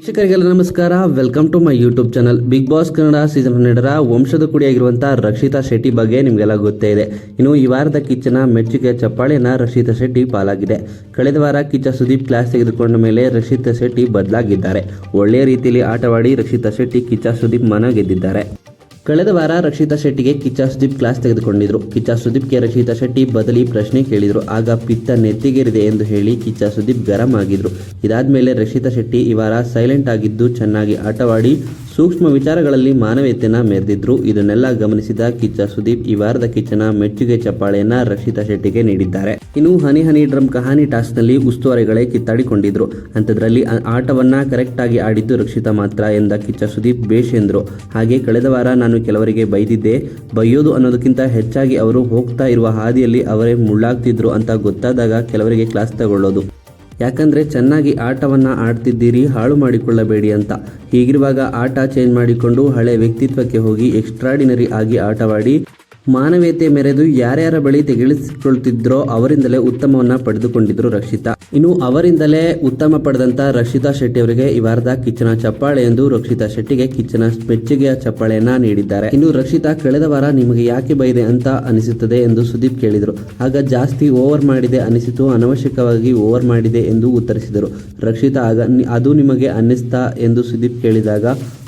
ವೀಕ್ಷಕರಿಗೆಲ್ಲ ನಮಸ್ಕಾರ. Welcome to my YouTube channel big boss Kannada season ಹನ್ನೆರಡರ ವಂಶದ ಕುಡಿಯಾಗಿರುವಂತಹ ರಕ್ಷಿತಾ ಶೆಟ್ಟಿ ಬಗ್ಗೆ ನಿಮಗೆಲ್ಲ ಗೊತ್ತೇ ಇದೆ. ಇನ್ನು ಈ ವಾರದ ಕಿಚ್ಚನ ಮೆಚ್ಚುಗೆ ಚಪ್ಪಾಳೆನ ರಕ್ಷಿತಾ ಶೆಟ್ಟಿ ಪಾಲಾಗಿದೆ. ಕಳೆದ ವಾರ ಕಿಚ್ಚ ಸುದೀಪ್ ಕ್ಲಾಸ್ ತೆಗೆದುಕೊಂಡ ಮೇಲೆ ರಕ್ಷಿತಾ ಶೆಟ್ಟಿ ಬದಲಾಗಿದ್ದಾರೆ. ಒಳ್ಳೆಯ ರೀತಿಯಲ್ಲಿ ಆಟವಾಡಿ ರಕ್ಷಿತಾ ಶೆಟ್ಟಿ ಕಿಚ್ಚ ಸುದೀಪ್ ಮನ ಗೆದ್ದಿದ್ದಾರೆ. ಕಳೆದ ವಾರ ರಕ್ಷಿತಾ ಶೆಟ್ಟಿಗೆ ಕಿಚ್ಚ ಸುದೀಪ್ ಕ್ಲಾಸ್ ತೆಗೆದುಕೊಂಡಿದ್ರು. ಕಿಚ್ಚ ಸುದೀಪ್ಗೆ ರಕ್ಷಿತಾ ಶೆಟ್ಟಿ ಬದಲಿ ಪ್ರಶ್ನೆ ಕೇಳಿದ್ರು. ಆಗ ಪಿತ್ತ ನೆತ್ತಿಗೇರಿದೆ ಎಂದು ಹೇಳಿ ಕಿಚ್ಚ ಸುದೀಪ್ ಗರಂ ಆಗಿದ್ರು. ಇದಾದ್ಮೇಲೆ ರಕ್ಷಿತಾ ಶೆಟ್ಟಿ ಈ ವಾರ ಸೈಲೆಂಟ್ ಆಗಿದ್ದು ಚೆನ್ನಾಗಿ ಆಟವಾಡಿ ಸೂಕ್ಷ್ಮ ವಿಚಾರಗಳಲ್ಲಿ ಮಾನವೀಯತೆಯನ್ನ ಮೆರೆದಿದ್ರು. ಇದನ್ನೆಲ್ಲ ಗಮನಿಸಿದ ಕಿಚ್ಚ ಸುದೀಪ್ ಈ ವಾರದ ಕಿಚ್ಚನ ಮೆಚ್ಚುಗೆ ಚಪ್ಪಾಳೆಯನ್ನ ರಕ್ಷಿತಾ ಶೆಟ್ಟಿಗೆ ನೀಡಿದ್ದಾರೆ. ಇನ್ನು ಹನಿ ಹನಿ ಡ್ರಮ್ ಕಹಾನಿ ಟಾಸ್ಕ್ನಲ್ಲಿ ಉಸ್ತುವಾರಿಗಳೇ ಕಿತ್ತಾಡಿಕೊಂಡಿದ್ರು. ಅಂಥದ್ರಲ್ಲಿ ಆಟವನ್ನ ಕರೆಕ್ಟ್ ಆಗಿ ಆಡಿದ್ದು ರಕ್ಷಿತಾ ಮಾತ್ರ ಎಂದ ಕಿಚ್ಚ ಸುದೀಪ್ ಬೇಷ್ ಎಂದ್ರು. ಹಾಗೆ ಕಳೆದ ವಾರ ನಾನು ಕೆಲವರಿಗೆ ಬೈದಿದ್ದೆ. ಬೈಯೋದು ಅನ್ನೋದಕ್ಕಿಂತ ಹೆಚ್ಚಾಗಿ ಅವರು ಹೋಗ್ತಾ ಇರುವ ಹಾದಿಯಲ್ಲಿ ಅವರೇ ಮುಳ್ಳಾಗ್ತಿದ್ರು ಅಂತ ಗೊತ್ತಾದಾಗ ಕೆಲವರಿಗೆ ಕ್ಲಾಸ್ ತಗೊಳ್ಳೋದು. ಯಾಕಂದ್ರೆ ಚೆನ್ನಾಗಿ ಆಟವನ್ನ ಆಡ್ತಿದ್ದೀರಿ, ಹಾಳು ಮಾಡಿಕೊಳ್ಳಬೇಡಿ ಅಂತ. ಹೀಗಿರುವಾಗ ಆಟ ಚೇಂಜ್ ಮಾಡಿಕೊಂಡು ಹಳೆ ವ್ಯಕ್ತಿತ್ವಕ್ಕೆ ಹೋಗಿ ಎಕ್ಸ್ಟ್ರಾಡಿನರಿ ಆಗಿ ಆಟವಾಡಿ ಮಾನವೀಯತೆ ಮೆರೆದು ಯಾರ್ಯಾರ ಬಳಿ ತೆಗೆಳಿಸಿಕೊಳ್ತಿದ್ರೋ ಅವರಿಂದಲೇ ಉತ್ತಮವನ್ನ ಪಡೆದುಕೊಂಡಿದ್ರು ರಕ್ಷಿತಾ. ಇನ್ನು ಅವರಿಂದಲೇ ಉತ್ತಮ ಪಡೆದಂತ ರಕ್ಷಿತಾ ಶೆಟ್ಟಿ ಅವರಿಗೆ ಈ ವಾರದ ಕಿಚ್ಚನ ಚಪ್ಪಾಳೆ ಎಂದು ರಕ್ಷಿತಾ ಶೆಟ್ಟಿಗೆ ಕಿಚ್ಚನ ಮೆಚ್ಚುಗೆಯ ಚಪ್ಪಾಳೆಯನ್ನ ನೀಡಿದ್ದಾರೆ. ಇನ್ನು ರಕ್ಷಿತಾ ಕಳೆದ ವಾರ ನಿಮಗೆ ಯಾಕೆ ಬೈದೆ ಅಂತ ಅನಿಸುತ್ತದೆ ಎಂದು ಸುದೀಪ್ ಕೇಳಿದರು. ಆಗ ಜಾಸ್ತಿ ಓವರ್ ಮಾಡಿದೆ ಅನಿಸಿತು, ಅನವಶ್ಯಕವಾಗಿ ಓವರ್ ಮಾಡಿದೆ ಎಂದು ಉತ್ತರಿಸಿದರು. ರಕ್ಷಿತಾ ಆಗ, ಅದು ನಿಮಗೆ ಅನ್ನಿಸ್ತಾ? ಎಂದು ಸುದೀಪ್ ಕೇಳಿದಾಗ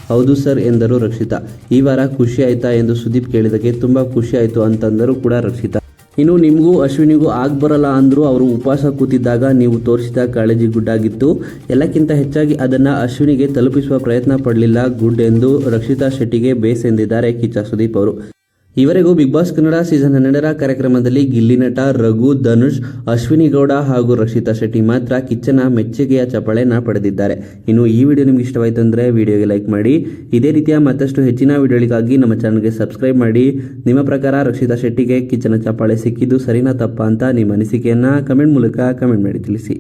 ಹೌದು ಸರ್ ಎಂದರು ರಕ್ಷಿತಾ. ಈ ವಾರ ಖುಷಿ ಆಯ್ತಾ ಎಂದು ಸುದೀಪ್ ಕೇಳಿದಕ್ಕೆ ತುಂಬಾ ಖುಷಿ ಆಯ್ತು ಅಂತಂದರು ಕೂಡ ರಕ್ಷಿತಾ. ಇನ್ನು ನಿಮಗೂ ಅಶ್ವಿನಿಗೂ ಆಗ ಬರಲ್ಲ ಅಂದ್ರು ಅವರು ಉಪವಾಸ ಕೂತಿದ್ದಾಗ ನೀವು ತೋರಿಸಿದ ಕಾಳಜಿ ಗುಡ್ಡಾಗಿತ್ತು. ಎಲ್ಲಕ್ಕಿಂತ ಹೆಚ್ಚಾಗಿ ಅದನ್ನ ಅಶ್ವಿನಿಗೆ ತಲುಪಿಸುವ ಪ್ರಯತ್ನ ಪಡಲಿಲ್ಲ ಗುಡ್ ಎಂದು ರಕ್ಷಿತಾ ಶೆಟ್ಟಿಗೆ ಬೇಸ್ ಎಂದಿದ್ದಾರೆ ಕಿಚ್ಚ ಸುದೀಪ್ ಅವರು. ಇವರೆಗೂ ಬಿಗ್ ಬಾಸ್ ಕನ್ನಡ ಸೀಸನ್ ಹನ್ನೆರಡರ ಕಾರ್ಯಕ್ರಮದಲ್ಲಿ ಗಿಲ್ಲಿ ನಟ, ರಘು, ಧನುಷ್, ಅಶ್ವಿನಿ ಗೌಡ ಹಾಗೂ ರಕ್ಷಿತಾ ಶೆಟ್ಟಿ ಮಾತ್ರ ಕಿಚ್ಚನ ಮೆಚ್ಚುಗೆಯ ಚಪ್ಪಾಳೆನ ಪಡೆದಿದ್ದಾರೆ. ಇನ್ನು ಈ ವಿಡಿಯೋ ನಿಮ್ಗೆ ಇಷ್ಟವಾಯಿತು ಅಂದರೆ ವಿಡಿಯೋಗೆ ಲೈಕ್ ಮಾಡಿ. ಇದೇ ರೀತಿಯ ಮತ್ತಷ್ಟು ಹೆಚ್ಚಿನ ವಿಡಿಯೋಗಳಿಗಾಗಿ ನಮ್ಮ ಚಾನಲ್ಗೆ ಸಬ್ಸ್ಕ್ರೈಬ್ ಮಾಡಿ. ನಿಮ್ಮ ಪ್ರಕಾರ ರಕ್ಷಿತಾ ಶೆಟ್ಟಿಗೆ ಕಿಚ್ಚನ ಚಪ್ಪಾಳೆ ಸಿಕ್ಕಿದ್ದು ಸರಿನಾ ತಪ್ಪ ಅಂತ ನಿಮ್ಮ ಅನಿಸಿಕೆಯನ್ನು ಕಮೆಂಟ್ ಮೂಲಕ ಕಮೆಂಟ್ ಮಾಡಿ ತಿಳಿಸಿ.